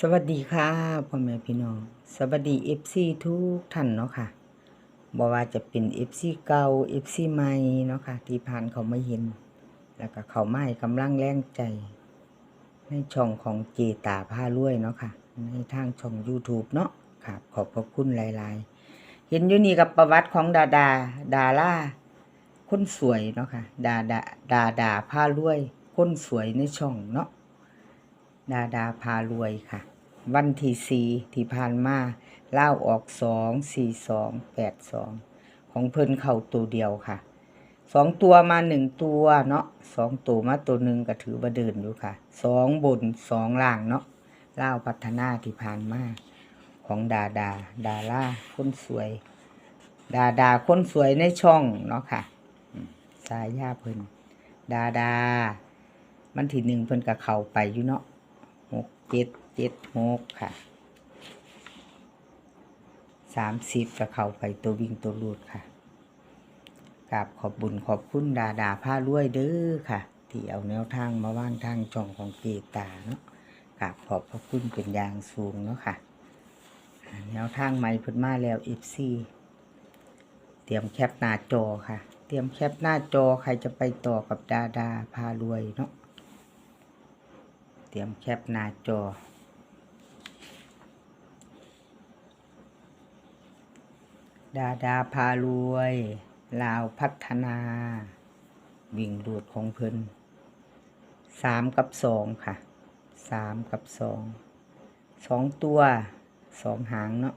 สวัสดีค่ะพ่อแม่พี่น้อง สวัสดีเอฟซีทุกท่านเนาะค่ะบ่ว่าจะเป็นเอฟซีเก่าเอฟซีใหม่เนาะค่ะ ที่ผ่านเขามาเห็น แล้วก็เขาไมาให้กำลังแรงใจ ในช่องของเจตาผ้ารวยเนาะค่ะ ในทางช่อง YouTube เนาะค่ะ ขอบพระคุณหลาย ๆ เห็นอยู่นี่กับประวัติของดาดา ดาราคนสวยเนาะค่ะ ดาดาดาดาผ้ารวยคนสวยในช่องเนาะ ดาดาพารวยค่ะ วันที่สี่ที่ผ่านมาเล่าออกสองสี่สองแปดสองของเพิ่นเข่าตัวเดียวค่ะสองตัวมาหนึ่งตัวเนาะสองตัวมาตัวหนึ่งก็ถือว่าเดินอยู่ค่ะสองบนสองล่างเนาะเล่าพัฒนาที่ผ่านมาของดาดา ดาล่าคนสวย ดาดาคนสวยในช่องเนาะค่ะสายยาเพิ่นดาดา มันที่หนึ่งเพิ่นกับเขาไปอยู่เนาะ หกเจ็ดเจ็ดหกค่ะสามสิบกับเข้าไปตัววิ่งตัวรูดค่ะกราบขอบบุญขอบคุณดาดาผ้ารวยเด้อค่ะ ที่เอาแนวทางมาว่างทางจ่องของเกตาเนาะกราบขอบพระคุณเป็นอย่างสูงเนาะค่ะ แนวทางใหม่พิ่นมาแล้วเอฟซีเตรียมแคปหน้าจอค่ะ เตรียมแคปหน้าจอใครจะไปต่อกับดาดาพารวยเนาะ รียมแคปหน้าจอ ดาดาพารวย ลาวพัฒนา วิ่งรูดของเพิ่นสามกับสองค่ะสามกับสองสองตัวสองหางเนาะ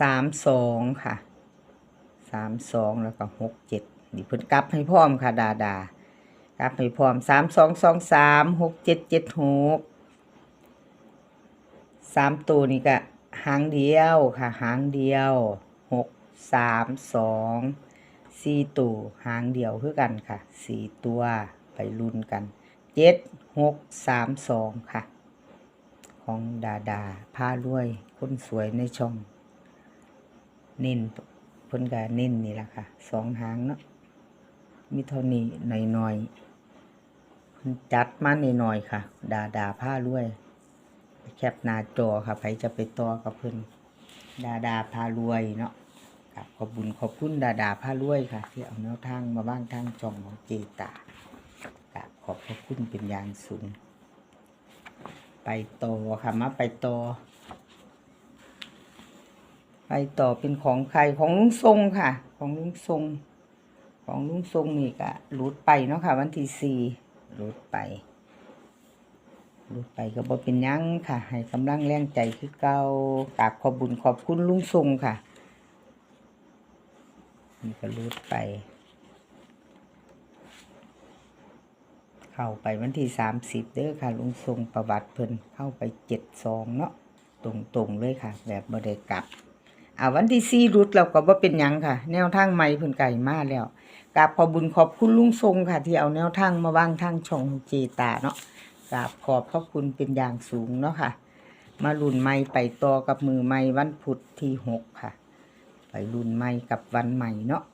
สามสองค่ะสามสองแล้วก็หกเจ็ดนี่เพิ่นกลับให้พร้อมค่ะ ดาดา กลับให้พร้อมสามสองสองสามหกเจ็ดเจ็ดหกสามตัวนี่ก็หางเดียวค่ะ หางเดียวหกสามสองสี่ตัวหางเดียวคือกันค่ะสี่ตัวไปลุ้นกันเจ็ดหกสามสองค่ะ ของดาดาผ้ารวย คนสวยในช่องเน้นเพิ่นก็เน้นนี่แหละค่ะสองหางเนาะมีเท่านี้หน่อยๆ จัดมาหน่อยๆค่ะ ดาดาผ้ารวย แคปหน้าจอค่ะใครจะไปต่อกับเพิ่นดาดาพารวยเนาะครับขอบบุญขอบคุณดาดาพารวยค่ะ ที่เอาแนวทางมาบ้างทางจองของเจตาครับขอบพระคุณเป็นอย่างสูงไปต่อค่ะมาไปต่อไปต่อเป็นของใครของลุงทรงค่ะ ของลุงทรง ของลุงทรงนี่ก็รูดไปเนาะค่ะ วันที่สี่ รูดไปรูดไปก็บ่เป็นยังค่ะ ให้กำลังแรงใจคือเก่ากราบขอบบุญขอบคุณลุงทรงค่ะนี่ก็รูดไป เข้าไปวันที่สามสิบเด้อค่ะ ลุงทรงประวัติเพิ่นเข้าไปเจ็ดสองเนาะตรงๆเลยค่ะ แบบบ่ได้กลับอ่าวันที่สี่รุดเราก็บ่เป็นยังค่ะ แนวทางใหม่เพิ่นไก่มาแล้ว กราบขอบุญขอบคุณลุงทรงค่ะ ที่เอาแนวทางมาวางทางช่องเจตาเนาะกราบขอบพระคุณเป็นอย่างสูงเนาะค่ะ มารุ่นใหม่ไปต่อกับมือใหม่วันพุธที่หกค่ะ ไปรุ่นใหม่กับวันใหม่เนาะ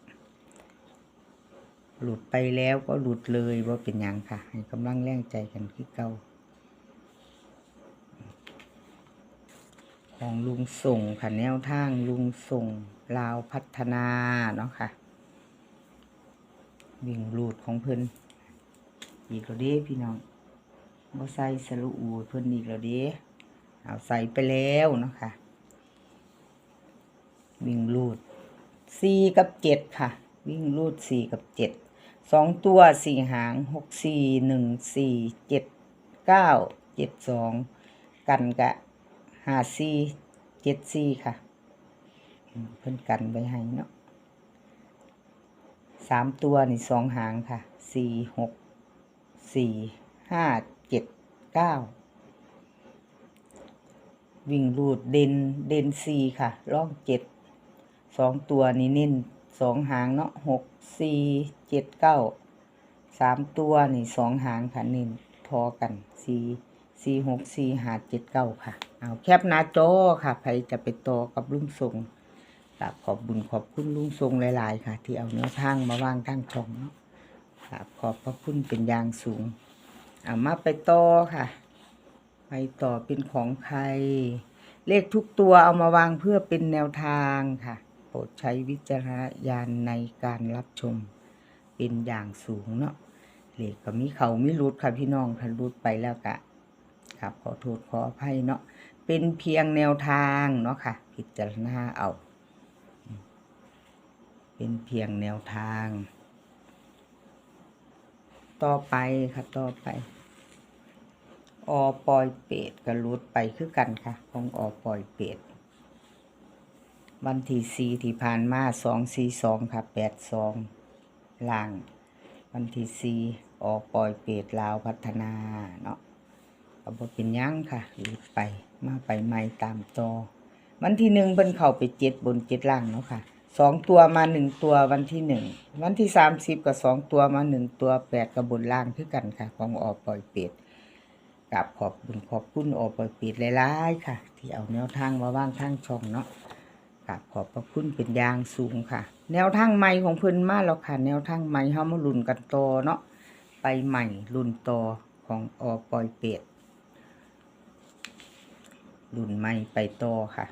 หลุดไปแล้วก็หลุดเลยว่าเป็นหยังค่ะ ให้กำลังแรงใจกันคือเก่าของลุงส่งค่ะแนวทางลุงส่งลาวพัฒนาเนาะค่ะ วิ่งรูดของเพิ่นอีกแล้วเด้พี่น้องบ่ใส่สรุอูเพิ่นอีกแล้วเด้เอาใส่ไปแล้วเนาะค่ะ วิ่งรูดสี่กับเจ็ดค่ะ วิ่งรูดสี่กับเจ็ดสองตัวสี่หางหกสี่หนึ่งสี่เจ็ดเก้าเจ็ดสองกันกะห้าสี่เจ็ดสี่ค่ะ เพิ่นกันไว้ให้เนาะ สามตัวนี่สองหางค่ะสี่หกสี่ห้าเจ็ดเก้าวิ่งรูดเด่นเด่นสีค่ะล่องเจ็ดสองตัวนี่เน้นสองหางเนาะหกสี่เจ็ดเก้าสามตัวนี่สองหางค่ะเน้นพอกันสี่สี่หกสี่ห้าเจ็ดเก้าค่ะ เอาแคปหน้าจอค่ะใครจะไปต่อกับลุงทรง กราบขอบบุญขอบคุณลุงทรงหลายๆ ค่ะ ที่เอาเนื้อทางมาวางทางช่องเนาะกราบขอบพระคุณเป็นอย่างสูงเอามาไปต่อค่ะ ไปต่อเป็นของใคร เลขทุกตัวเอามาวางเพื่อเป็นแนวทางค่ะ โปรดใช้วิจารณญาณในการรับชมเป็นอย่างสูงเนาะเลขก็มีเขามีรุดค่ะพี่น้องถ้ารุดไปแล้วกะครับขอโทษขออภัยเนาะเป็นเพียงแนวทางเนาะค่ะ พิจารณาเอา เป็นเพียงแนวทาง ต่อไปค่ะต่อไป อปอยเป็ดกับรุดไปคือกันค่ะ ของอปอยเป็ดวันที่สี่ที่ผ่านมาสองสี่สองค่ะแปดสองล่าง วันที่สี่ออปอยเป็ดลาวพัฒนาเนาะก็บ่เป็นยังค่ะรุดไปมาไปใหม่ตามจอวันที่หนึ่งเพิ่นเข้าไปเจ็ดบนเจ็ดล่างเนาะค่ะ สองตัวมาหนึ่งตัววันที่หนึ่งวันที่สามสิบกับสองตัวมาหนึ่งตัวแปดกับบนล่างคือกันค่ะ ของออปอยเป็ดกับขอบบุญขอบคุณโอปอยเปีดหลายๆค่ะ ที่เอาแนวทางมาว่างทางช่องเนาะกับขอบพระคุณเป็นยางสูงค่ะ แนวทางใหม่ของเพิ่นมาแล้วค่ะ แนวทางใหม่เฮามาลุ้นกันต่อเนาะไปใหม่รุ่นต่อของออปอยเป็ดรุ่นใหม่ไปต่อค่ะ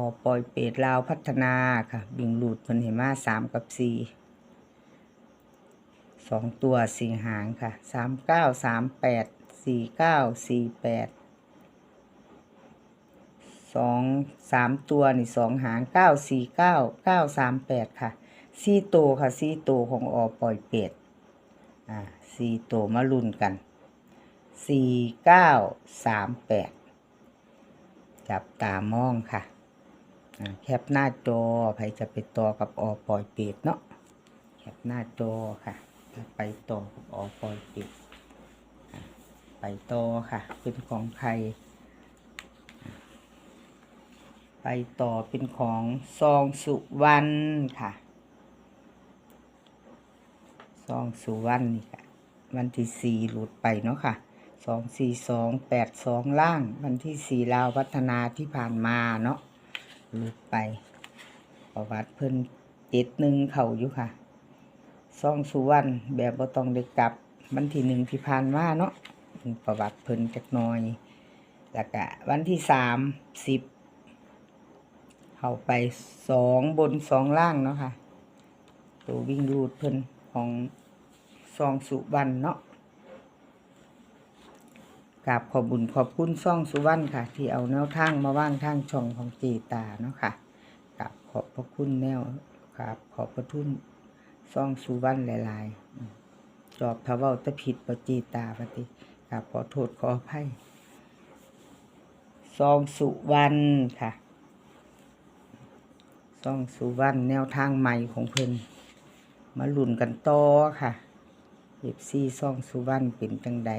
อปลอยเป็ดลาวพัฒนาค่ะ บิงลูดเพิ่นให้มาสามกับสี่สองตัวสี่หางค่ะสามเก้าสามแปดสี่เก้าสี่แปดสองสามตัวนี่สองหางเก้าสี่เก้าเก้าสามแปดค่ะสี่ตัวค่ะสี่ตัวของอปล่อยเป็ดอ่าสี่ตัวมาลุ้นกันสี่เก้าสามแปดจับตามองค่ะ แคปหน้าจอใครจะไปต่อกับออปล่อยเป็ดเนาะแคปหน้าจอค่ะ ไปต่อกับออปอยปิดไปต่อค่ะ เป็นของใครไปต่อเป็นของซองสุวรรณค่ะ ซองสุวรรณนี่ค่ะ วันที่สี่หลุดไปเนาะค่ะสองสี่สองแปดสองล่าง วันที่สี่ลาวพัฒนาที่ผ่านมาเนาะ ไป ประวัติเพิ่นเจ็ดหนึ่งเข่าอยู่ค่ะซองสุวรรณแบบบ่ต้องได้กลับวันที่หนึ่งที่ผ่านมาเนาะประวัติเพิ่นจักน่อยแล้วก็วันที่สามสิบเข้าไปสองบนสองล่างเนาะค่ะ ตัววิ่งรูดเพิ่นของซองสุวรรณเนาะ กราบขอบุญขอบคุณซ่องสุวรรณค่ะ ที่เอาแนวทางมาว่างทางช่องของจีตาเนาะค่ะกราบขอบพระคุณแนวกราบขอบพระทุนซ่องสุวรรณหลาย ๆ จอบทาเว้าตะผิดประจีตาปฏิกราบขอโทษขออภัยซองสุวรรณค่ะซองสุวรรณแนวทางใหม่ของเพิ่นมาลุ่นกันต่อค่ะเอฟซีซองสุวรรณเป็นจังใด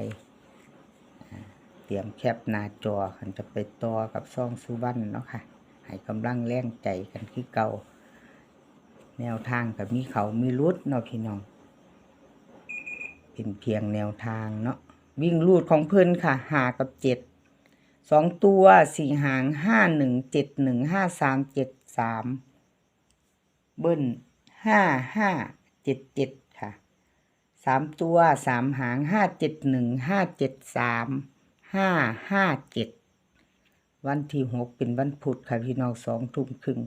ตรียมแคปหน้าจอคันจะไปต่อกับซองสุวรรณเนาะค่ะให้กำลังแรงใจกันคือเก่า แนวทางกับมีเขามีรุดเนาะพี่น้อง เป็นเพียงแนวทางเนาะวิ่งรูดของเพิ่นค่ะหากับเจ็ดสองตัวสี่หางห้าหนึ่งเจ็ดหนึ่งห้าสามเจ็ดสามเบิ้ลห้าห้าเจ็ดเจ็ดค่ะสามตัวสามหางห้าเจ็ดหนึ่งห้าเจ็ดสาม ห้าห้าเจ็ดวันที่หกเป็นวันพุธค่ะพี่น้องสองทุ่มครึ่ง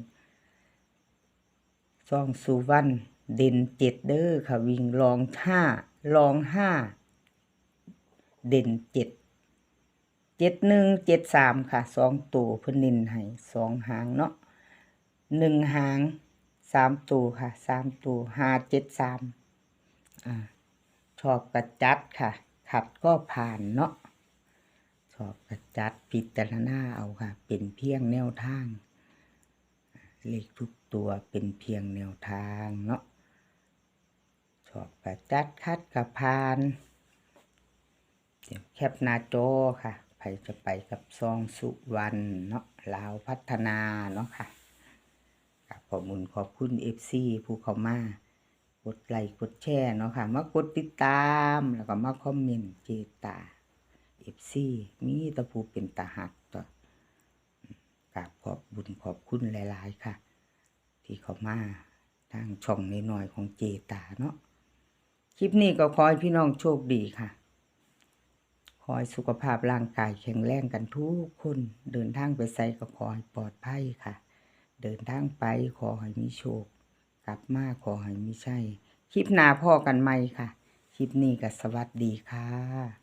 ซองสุวรรณเด่นเจ็ดเด้อค่ะวิ่งรองห้ารองห้าเด่นเจ็ดเจ็ดหนึ่งเจ็ดสามค่ะสองตัวเพิ่นเน้นให้สองหางเนาะหนึ่งหางสามตัวค่ะสามตัวห้าเจ็ดสามอ่าชอบกระจัดค่ะ ขัดก็ผ่านเนาะ ชอบกระจัดพิจารณาเอาค่ะ เป็นเพียงแนวทาง เลขทุกตัวเป็นเพียงแนวทางเนาะชอบกระจัดคัดกระพานเดี๋ยวแคปหน้าจอค่ะใครจะไปกับซองสุวรรณเนาะลาวพัฒนาเนาะค่ะขอบคุณขอบคุณเอฟซีผู้เข้ามากดไลค์กดแชร์เนาะค่ะ มากดติดตามแล้วก็มาคอมเมนต์เจตา เอฟซีมีตะผูเป็นตาหักต่อกราบขอบบุญขอบคุณหลาย ๆ ค่ะ ที่เขามาทางช่องน้อยๆของเจตาเนาะคลิปนี้ก็ขอให้พี่น้องโชคดีค่ะ ขอให้สุขภาพร่างกายแข็งแรงกันทุกคน เดินทางไปไสก็ขอให้ปลอดภัยค่ะ เดินทางไปขอให้มีโชค กลับมาขอให้มีใช่ คลิปหน้าพ่อกันไหมค่ะ คลิปนี้ก็สวัสดีค่ะ